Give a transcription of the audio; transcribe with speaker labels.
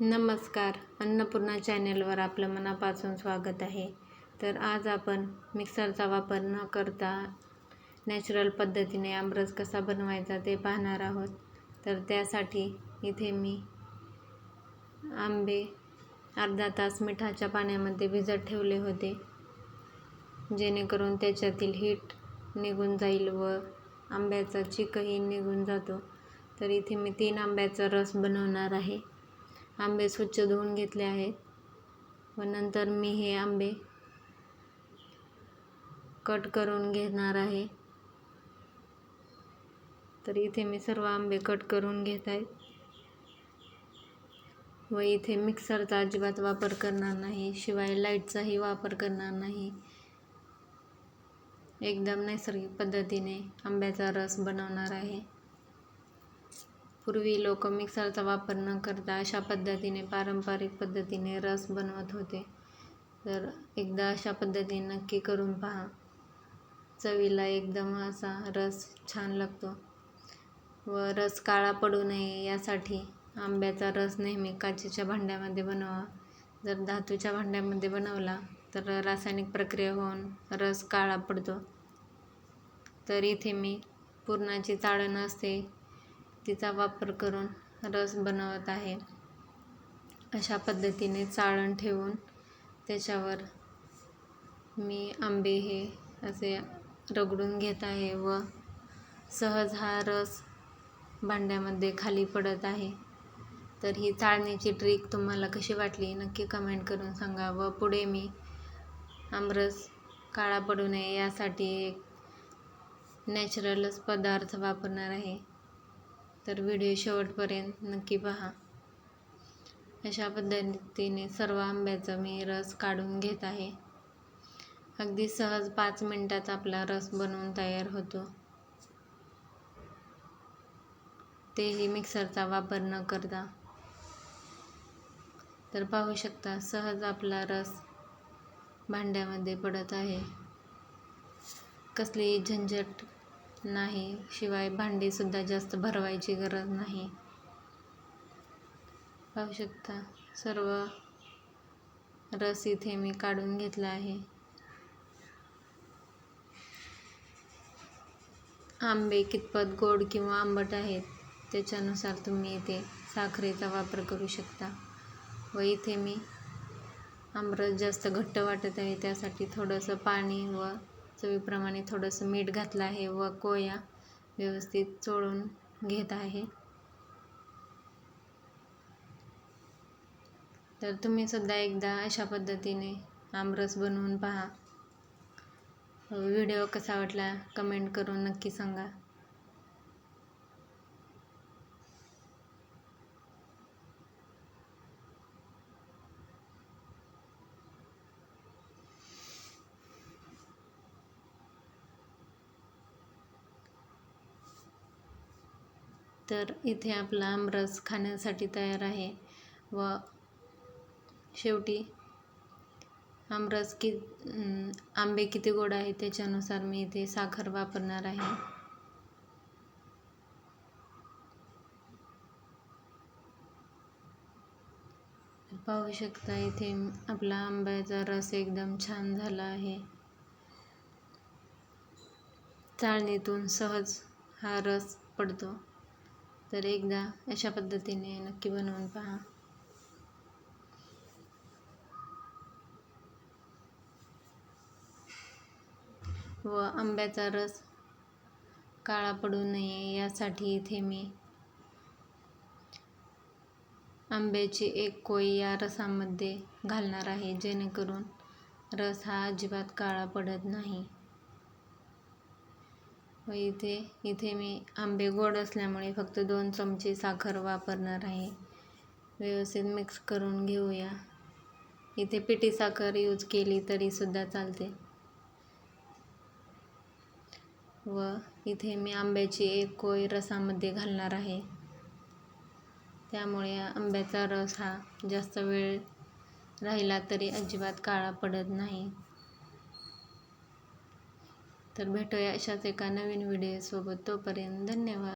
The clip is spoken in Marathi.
Speaker 1: नमस्कार. अन्नपूर्णा चॅनेलवर आपलं मनापासून स्वागत आहे. तर आज आपण मिक्सरचा वापर न करता नॅचरल पद्धतीने आमरस कसा बनवायचा ते पाहणार आहोत. तर त्यासाठी इथे मी आंबे अर्धा तास मिठाच्या पाण्यामध्ये भिजत ठेवले होते. जेणेकरून त्याच्यातील हीट निघून जाईल व आंब्याचा चिकही निघून जातो. तर इथे मी तीन आंब्याचा रस बनवणार आहे. आंबे स्वच्छ धुवून घेतले आहेत. व नंतर मी हे आंबे कट करून घेणार आहे. तर इथे मी सर्व आंबे कट करून घेत आहे. व इथे मिक्सरचा अजिबात वापर करणार नाही. शिवाय लाईटचाही वापर करणार नाही. एकदम नैसर्गिक पद्धतीने आंब्याचा रस बनवणार आहे. पूर्वी लोक मिक्सरचा वापर न करता अशा पद्धतीने पारंपरिक पद्धतीने रस बनवत होते. तर एकदा अशा पद्धतीने नक्की करून पहा. चवीला एकदम असा रस छान लागतो व रस काळा पडू नये यासाठी आंब्याचा रस नेहमी काचेच्या भांड्यामध्ये बनवा. जर धातूच्या भांड्यामध्ये बनवला तर रासायनिक प्रक्रिया होऊन रस काळा पडतो. तर इथे मी पुरणाची चाळण असते. तिचा वापर करून रस बनवत आहे. अशा पद्धतीने चाळण ठेवून त्याच्यावर मी आंबे हे असे रगडून घेत आहे व सहज हा रस भांड्यामध्ये खाली पडत आहे. तर ही चाळण्याची ट्रिक तुम्हाला कशी वाटली नक्की कमेंट करून सांगा व पुढे मी आमरस काळा पडू नये यासाठी एक नॅचरलच पदार्थ वापरणार आहे. तर व्हिडिओ शेवटपर्यंत नक्की पहा. अशा पद्धतीने सर्व आंब्याचा मी रस काढून घेत आहे. अगदी सहज पाच मिनटात आपला रस बनवून तयार होतो. तेही मिक्सरचा वापर न करता. तर पाहू शकता सहज आपला रस भांड्यामध्ये पडत आहे. कसलीही झंझट नाही. शिवाय भांडीसुद्धा जास्त भरवायची गरज नाही. पाहू शकता सर्व रस इथे मी काढून घेतला आहे. आंबे कितपत गोड किंवा आंबट आहेत त्याच्यानुसार तुम्ही इथे साखरेचा वापर करू शकता. व इथे मी आमरस जास्त घट्ट वाटत आहे त्यासाठी थोडंसं पाणी व चवीप्रमाणे थोडंसं मीठ घातलं आहे व कोया व्यवस्थित चोळून घेत आहे. तर तुम्ही सुद्धा एकदा अशा पद्धतीने आमरस बनवून पहा. व्हिडिओ कसा वाटला कमेंट करून नक्की सांगा. तर इथे आपला आमरस खाण्यासाठी तयार आहे. व शेवटी आमरस कि आंबे किती गोड आहे त्याच्यानुसार मी इथे साखर वापरणार आहे. पाहू शकता इथे आपला आंब्याचा रस एकदम छान झाला आहे. चाळणीतून सहज हा रस पडतो. तर एकदा अशा पद्धतीने नक्की बनवून पहा. व आंब्याचा रस काळा पडू नये यासाठी इथे मी आंब्याची एक कोई या रसामध्ये घालणार आहे जेणेकरून रस हा अजिबात काळा पडत नाही. व इथे इथे मी आंबे गोड असल्यामुळे फक्त दोन चमचे साखर वापरणार आहे. व्यवस्थित मिक्स करून घेऊया. इथे पिठी साखर यूज केली तरीसुद्धा चालते. व इथे मी आंब्याची एक कोय रसामध्ये घालणार आहे. त्यामुळे आंब्याचा रस हा जास्त वेळ राहिला तरी अजिबात काळा पडत नाही. तर भेटूया अशाच एका नवीन व्हिडिओसोबत तोपर्यंत धन्यवाद.